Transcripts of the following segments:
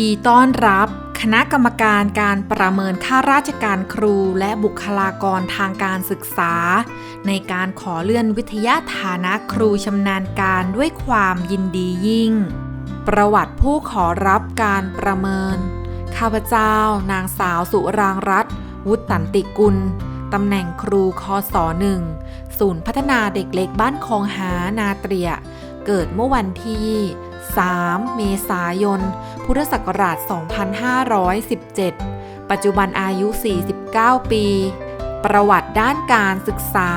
ดีต้อนรับ คณะกรรมการการประเมินข้าราชการครูและบุคลากรทางการศึกษา ในการขอเลื่อนวิทยาฐานะครูชำนาญการด้วยความยินดียิ่ง ประวัติผู้ขอรับการประเมิน ข้าพเจ้า นางสาวสุรางรัตน์วุฒิตันติกุลตำแหน่งครูคศหนึ่งศูนย์พัฒนาเด็กเล็กบ้านคลองหานาเตรีย เกิดเมื่อวันที่ 3 เมษายน พุทธศักราช 2517 ปัจจุบันอายุ 49 ปี ประวัติด้านการศึกษา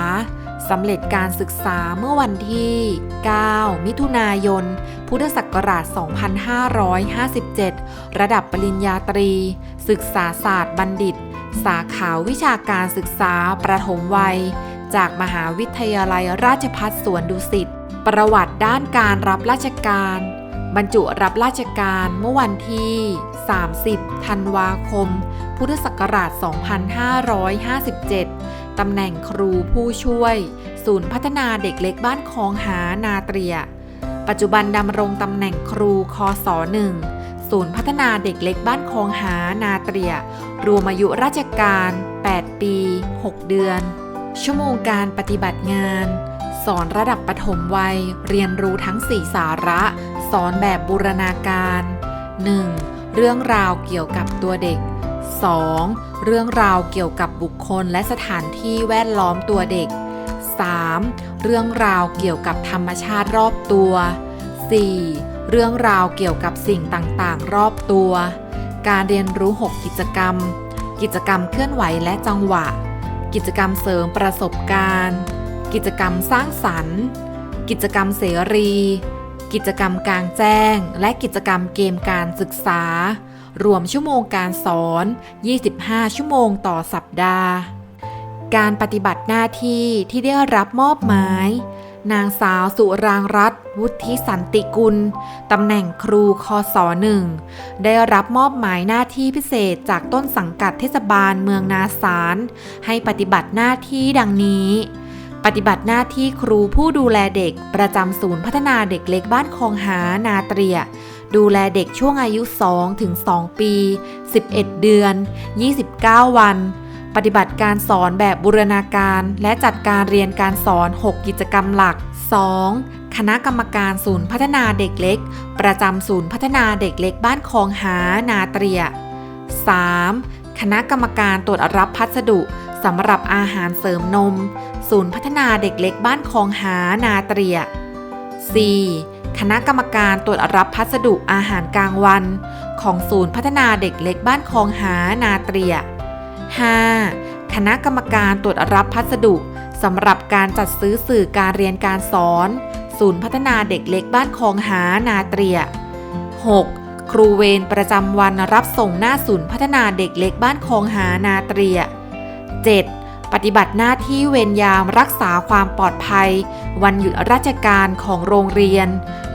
สำเร็จการศึกษาเมื่อวันที่ 9 มิถุนายน พุทธศักราช 2557 ระดับปริญญาตรี ศึกษาศาสตร์บัณฑิต สาขาวิชาการศึกษาประถมวัย จากมหาวิทยาลัยราชภัฏสวนดุสิต ประวัติด้านการรับราชการ บรรจุรับราชการเมื่อวันที่ 30 ธันวาคม พุทธศักราช 2557 ตำแหน่งครูผู้ช่วย ศูนย์พัฒนาเด็กเล็กบ้านคลองหานาเตรีย ปัจจุบันดำรงตำแหน่งครูคศ1ศูนย์พัฒนาเด็กเล็กบ้านคลองหานาเตรีย รวมอายุราชการ 8 ปี 6 เดือน ชั่วโมงการปฏิบัติงาน สอนระดับปฐมวัย เรียนรู้ทั้ง 4 สาระ สอนแบบบูรณาการ 1. เรื่องราวเกี่ยวกับตัวเด็ก 2. เรื่องราวเกี่ยวกับบุคคลและสถานที่แวดล้อมตัวเด็ก 3. เรื่องราวเกี่ยวกับธรรมชาติรอบตัว 4. เรื่องราวเกี่ยวกับสิ่งต่างๆ รอบตัว การเรียนรู้ 6 กิจกรรม กิจกรรมเคลื่อนไหวและจังหวะ กิจกรรมเสริมประสบการณ์ กิจกรรมสร้างสรรค์ กิจกรรมเสรี กิจกรรมกลางแจ้ง และกิจกรรมเกมการศึกษา รวมชั่วโมงการสอน 25 ชั่วโมงต่อสัปดาห์ การปฏิบัติหน้าที่ที่ได้รับมอบหมาย นางสาวสุรางรัตน์วุฒิสันติกุล ตำแหน่งครูคศหนึ่งได้รับมอบหมายหน้าที่พิเศษจากต้นสังกัดเทศบาลเมืองนาสาร ให้ปฏิบัติหน้าที่ดังนี้ ปฏิบัติหน้าที่ครูผู้ดูแลเด็ก ประจำศูนย์พัฒนาเด็กเล็กบ้านคลองหานาเตรีย ดูแลเด็กช่วงอายุ 2 ถึง 2 ปี 11 เดือน 29 วัน ปฏิบัติการสอนแบบบูรณาการและจัดการเรียนการสอน 6 กิจกรรมหลัก 2. คณะกรรมการศูนย์พัฒนาเด็กเล็ก ประจำศูนย์พัฒนาเด็กเล็กบ้านคลองหานาเตรีย 3. คณะกรรมการตรวจรับพัสดุสำหรับอาหารเสริมนม ศูนย์พัฒนาเด็กเล็กบ้านคลองหานาเตรีย 4. คณะกรรมการตรวจรับพัสดุอาหารกลางวัน ของศูนย์พัฒนาเด็กเล็กบ้านคลองหานาเตรีย 5. คณะกรรมการตรวจรับพัสดุสำหรับการจัดซื้อสื่อการเรียนการสอน ศูนย์พัฒนาเด็กเล็กบ้านคลองหานาเตรีย 6. ครูเวรประจำวันรับส่งหน้าศูนย์พัฒนาเด็กเล็กบ้านคลองหานาเตรีย 7. ปฏิบัติหน้าที่เวรยามรักษาความปลอดภัย วันหยุดราชการของโรงเรียน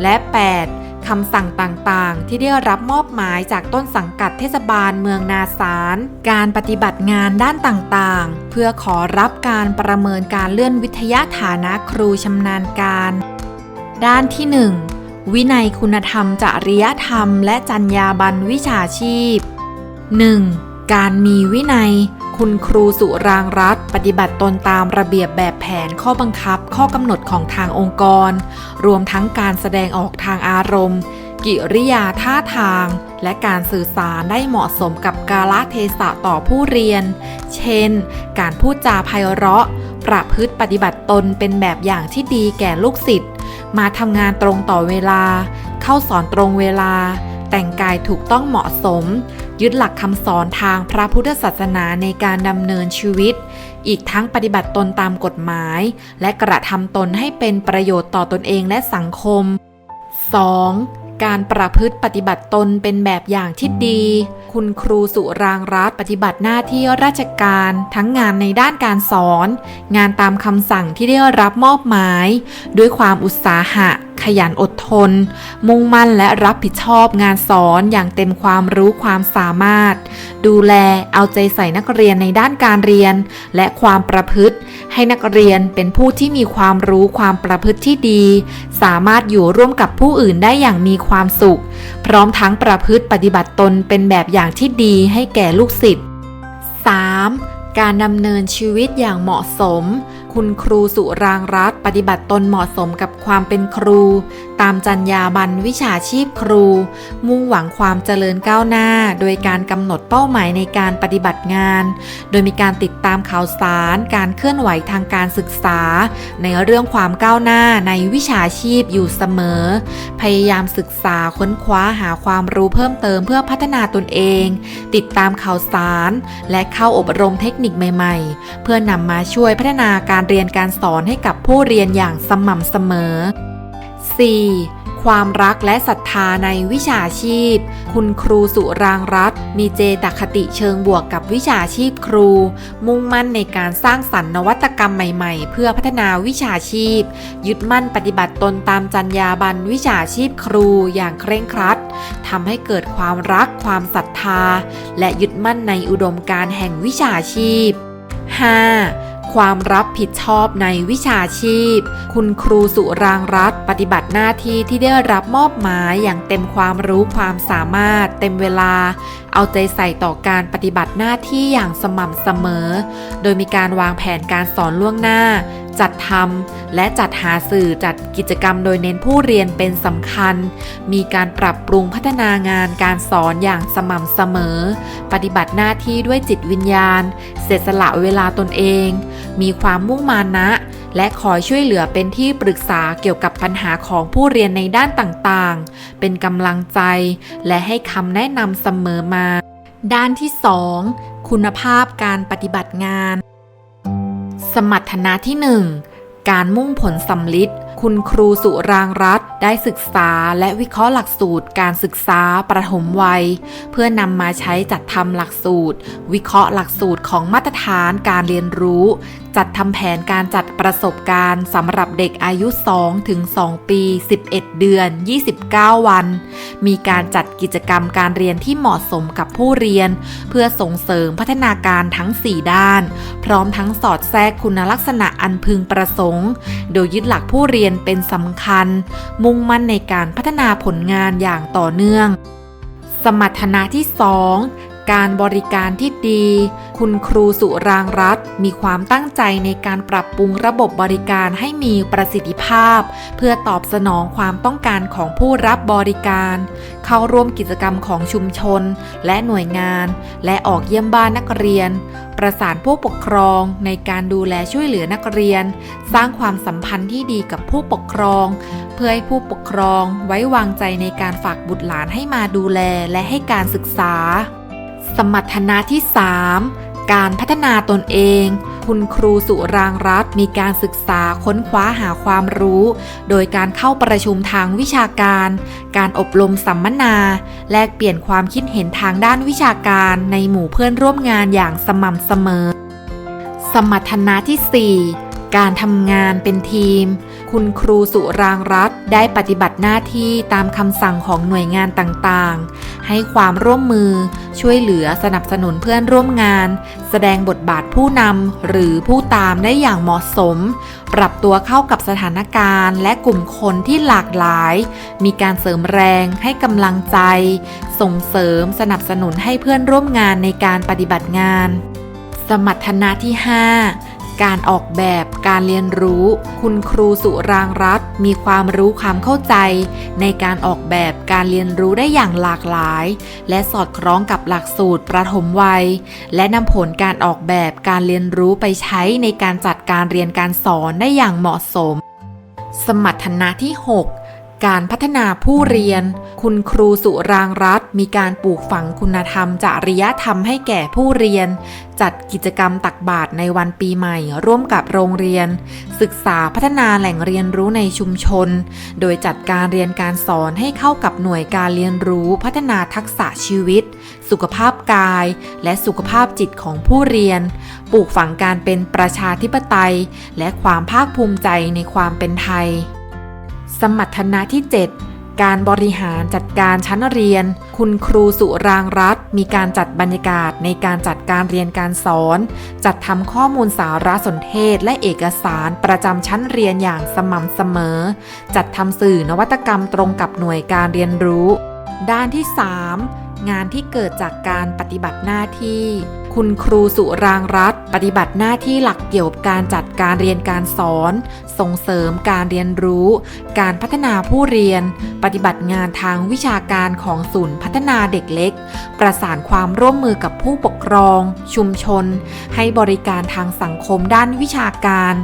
และ 8. คำสั่งต่างๆ ที่ได้รับมอบหมายจากต้นสังกัดเทศบาลเมืองนาสาร การปฏิบัติงานด้านต่างๆ เพื่อขอรับการประเมินการเลื่อนวิทยาฐานะครูชำนาญการ ด้านที่ 1 วินัยคุณธรรมจริยธรรม และจรรยาบรรณวิชาชีพ 1. การมีวินัย คุณครูสุรางรัตปฏิบัติตนตามระเบียบแบบแผนข้อบังคับ ข้อกำหนดของทางองค์กร รวมทั้งการแสดงออกทางอารมณ์ กิริยาท่าทาง และการสื่อสารได้เหมาะสมกับกาลเทศะต่อผู้เรียน เช่น การพูดจาไพเราะ ประพฤติปฏิบัติตนเป็นแบบอย่างที่ดีแก่ลูกศิษย์ มาทำงานตรงต่อเวลา เข้าสอนตรงเวลา แต่งกายถูกต้องเหมาะสม ยึดหลักคำสอนทางพระพุทธศาสนาในการดำเนินชีวิต อีกทั้งปฏิบัติตนตามกฎหมาย และกระทำตนให้เป็นประโยชน์ต่อตนเองและสังคม 2. การประพฤติปฏิบัติตนเป็นแบบอย่างที่ดี คุณครูสุรางรัตน์ปฏิบัติหน้าที่ราชการ ทั้งงานในด้านการสอน งานตามคำสั่งที่ได้รับมอบหมาย ด้วยความอุตสาหะ ขยันอดทน มุ่งมั่นและรับผิดชอบงานสอนอย่างเต็มความรู้ความสามารถ ดูแลเอาใจใส่นักเรียนในด้านการเรียน และความประพฤติ ให้นักเรียนเป็นผู้ที่มีความรู้ความประพฤติที่ดี สามารถอยู่ร่วมกับผู้อื่นได้อย่างมีความสุข พร้อมทั้งประพฤติปฏิบัติตนเป็นแบบอย่างที่ดีให้แก่ลูกศิษย์ 3. การดำเนินชีวิตอย่างเหมาะสม คุณครูสุรางรัต ปฏิบัติตนเหมาะสมกับความเป็นครู ตามจรรยาบรรณวิชาชีพครู มุ่งหวังความเจริญก้าวหน้า โดยการกำหนดเป้าหมายในการปฏิบัติงาน โดยมีการติดตามข่าวสาร การเคลื่อนไหวทางการศึกษา ในเรื่องความก้าวหน้าในวิชาชีพอยู่เสมอ พยายามศึกษาค้นคว้าหาความรู้เพิ่มเติมเพื่อพัฒนาตนเอง ติดตามข่าวสาร และเข้าอบรมเทคนิคใหม่ ๆ เพื่อนำมาช่วยพัฒนาการเรียนการสอนให้กับผู้เรียนอย่างสม่ำเสมอ 4. ความรักและศรัทธาในวิชาชีพ คุณครูสุรางรัตมีเจตคติเชิงบวกกับวิชาชีพครู มุ่งมั่นในการสร้างสรรค์นวัตกรรมใหม่ๆ เพื่อพัฒนาวิชาชีพ ยึดมั่นปฏิบัติตนตามจรรยาบรรณวิชาชีพครูอย่างเคร่งครัดทำให้เกิดความรักความศรัทธา และยึดมั่นในอุดมการแห่งวิชาชีพ 5. ความรับผิดชอบในวิชาชีพ คุณครูสุรางรัตน์ปฏิบัติหน้าที่ที่ได้รับมอบหมายอย่างเต็มความรู้ความสามารถ เต็มเวลา เอาใจใส่ต่อการปฏิบัติหน้าที่อย่างสม่ำเสมอ โดยมีการวางแผนการสอนล่วงหน้า จัดทำและจัดหาสื่อจัดกิจกรรมโดยเน้นผู้เรียนเป็นสำคัญ มีการปรับปรุงพัฒนางานการสอนอย่างสม่ำเสมอ ปฏิบัติหน้าที่ด้วยจิตวิญญาณ เสียสละเวลาตนเอง มีความมุ่งมานะ และคอยช่วยเหลือเป็นที่ปรึกษาเกี่ยวกับปัญหาของผู้เรียนในด้านต่างๆ เป็นกำลังใจ และให้คำแนะนำเสมอมา ด้านที่ 2 คุณภาพการปฏิบัติงาน สมรรถนะที่ 1 การมุ่งผลสำลิดคุณครูสุรางรัตได้ศึกษาและวิเคราะห์หลักสูตร การศึกษาประถมวัย เพื่อนำมาใช้จัดทำหลักสูตร วิเคราะห์หลักสูตรของมาตรฐานการเรียนรู้จัดทำแผนการจัดประสบการณ์สำหรับเด็กอายุ 2 ถึง 2 ปี 11 เดือน 29 วัน มีการจัดกิจกรรมการเรียนที่เหมาะสมกับผู้เรียน เพื่อส่งเสริมพัฒนาการทั้ง 4 ด้าน พร้อมทั้งสอดแทรกคุณลักษณะอันพึงประสงค์ โดยยึดหลักผู้เรียนเป็นสำคัญ มุ่งมั่นในการพัฒนาผลงานอย่างต่อเนื่อง สมรรถนะที่ 2 การบริการที่ดี คุณครูสุรางรัตมีความตั้งใจในการปรับปรุงระบบบริการให้มีประสิทธิภาพ เพื่อตอบสนองความต้องการของผู้รับบริการ เข้าร่วมกิจกรรมของชุมชน และหน่วยงาน และออกเยี่ยมบ้านนักเรียน ประสานผู้ปกครองในการดูแลช่วยเหลือนักเรียน สร้างความสัมพันธ์ที่ดีกับผู้ปกครอง เพื่อให้ผู้ปกครองไว้วางใจในการฝากบุตรหลานให้มาดูแลและให้การศึกษา มรรถนะที่ 3 การพัฒนาตนเอง คุณครูสุรางรัตน์มีการศึกษาค้นคว้าหาความรู้ โดยการเข้าประชุมทางวิชาการ การอบรมสัมมนา แลกเปลี่ยนความคิดเห็นทางด้านวิชาการในหมู่เพื่อนร่วมงานอย่างสม่ำเสมอ สมรรถนะที่ 4 การทำงานเป็นทีม คุณครูสุรางรัตได้ปฏิบัติหน้าที่ตามคำสั่งของหน่วยงานต่างๆ ให้ความร่วมมือ ช่วยเหลือสนับสนุนเพื่อนร่วมงาน แสดงบทบาทผู้นำหรือผู้ตามได้อย่างเหมาะสม ปรับตัวเข้ากับสถานการณ์ และกลุ่มคนที่หลากหลาย มีการเสริมแรงให้กำลังใจ ส่งเสริมสนับสนุนให้เพื่อนร่วมงานในการปฏิบัติงาน สมรรถนะที่ 5 การออกแบบการเรียนรู้ คุณครูสุรางรัตมีความรู้ความเข้าใจ ในการออกแบบการเรียนรู้ได้อย่างหลากหลาย และสอดคล้องกับหลักสูตรประถมวัย และนำผลการออกแบบการเรียนรู้ไปใช้ในการจัดการเรียนการสอนได้อย่างเหมาะสม สมรรถนะที่ 6 การพัฒนาผู้เรียน คุณครูสุรางรัตน์มีการปลูกฝังคุณธรรม จริยธรรมให้แก่ผู้เรียน จัดกิจกรรมตักบาตรในวันปีใหม่ ร่วมกับโรงเรียน ศึกษาพัฒนาแหล่งเรียนรู้ในชุมชน โดยจัดการเรียนการสอนให้เข้ากับหน่วยการเรียนรู้พัฒนาทักษะชีวิต สุขภาพกาย และสุขภาพจิตของผู้เรียน ปลูกฝังการเป็นประชาธิปไตย และความภาคภูมิใจในความเป็นไทย สมรรถนะที่ 7 การบริหารจัดการชั้นเรียน คุณครูสุรางรัตน์มีการจัดบรรยากาศในการจัดการเรียนการสอน จัดทำข้อมูลสารสนเทศและเอกสารประจำชั้นเรียนอย่างสม่ำเสมอ จัดทำสื่อนวัตกรรมตรงกับหน่วยการเรียนรู้ ด้านที่ 3 งานที่เกิดจากการปฏิบัติหน้าที่ คุณครูสุรางรัตปฏิบัติหน้าที่หลักเกี่ยวกับการจัดการเรียนการสอน ส่งเสริมการเรียนรู้ การพัฒนาผู้เรียน ปฏิบัติงานทางวิชาการของศูนย์พัฒนาเด็กเล็ก ประสานความร่วมมือกับผู้ปกครอง ชุมชน ให้บริการทางสังคมด้านวิชาการ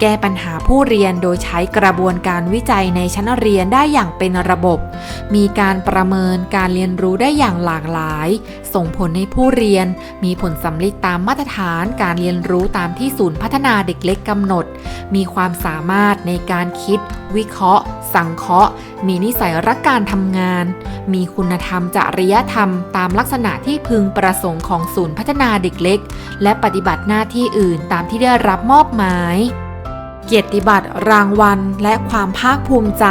แก้ปัญหาผู้เรียนโดยใช้กระบวนการวิจัยในชั้นเรียนได้อย่างเป็นระบบ มีการประเมินการเรียนรู้ได้อย่างหลากหลาย ส่งผลให้ผู้เรียนมีผลสำลิดตามมาตรฐานการเรียนรู้ตามที่ศูนย์พัฒนาเด็กเล็กกำหนด มีความสามารถในการคิด วิเคราะห์ สังเคราะห์ มีนิสัยรักการทำงาน มีคุณธรรมจริยธรรม ตามลักษณะที่พึงประสงค์ของศูนย์พัฒนาเด็กเล็ก และปฏิบัติหน้าที่อื่นตามที่ได้รับมอบหมาย เกียรติบัตรรางวัล และความภาคภูมิใจ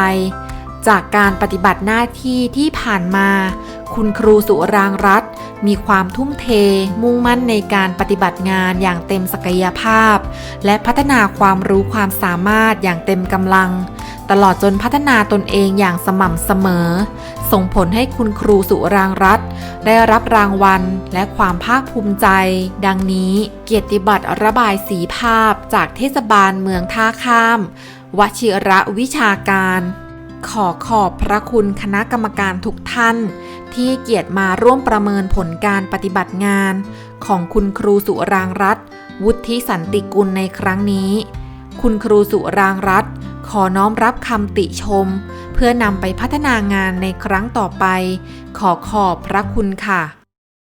จากการปฏิบัติหน้าที่ที่ผ่านมา คุณครูสุรางรัตน์ มีความทุ่มเท มุ่งมั่นในการปฏิบัติงานอย่างเต็มศักยภาพ และพัฒนาความรู้ความสามารถอย่างเต็มกำลัง ตลอดจนพัฒนาตนเองอย่างสม่ำเสมอ ส่งผลให้คุณครูสุรางรัตน์ได้รับรางวัล และความภาคภูมิใจ ดังนี้เกียรติบัตรระบายสีภาพจากเทศบาลเมืองท่าข้าม วชิระวิชาการ ขอขอบพระคุณคณะกรรมการทุกท่าน ที่เกียรติมาร่วมประเมินผลการปฏิบัติงาน ของคุณครูสุรางรัตน์วุฒิสันติกุลในครั้งนี้ คุณครูสุรางรัตน์ขอน้อมรับคำติชม เพื่อนำไปพัฒนางานในครั้งต่อไป ขอขอบพระคุณค่ะ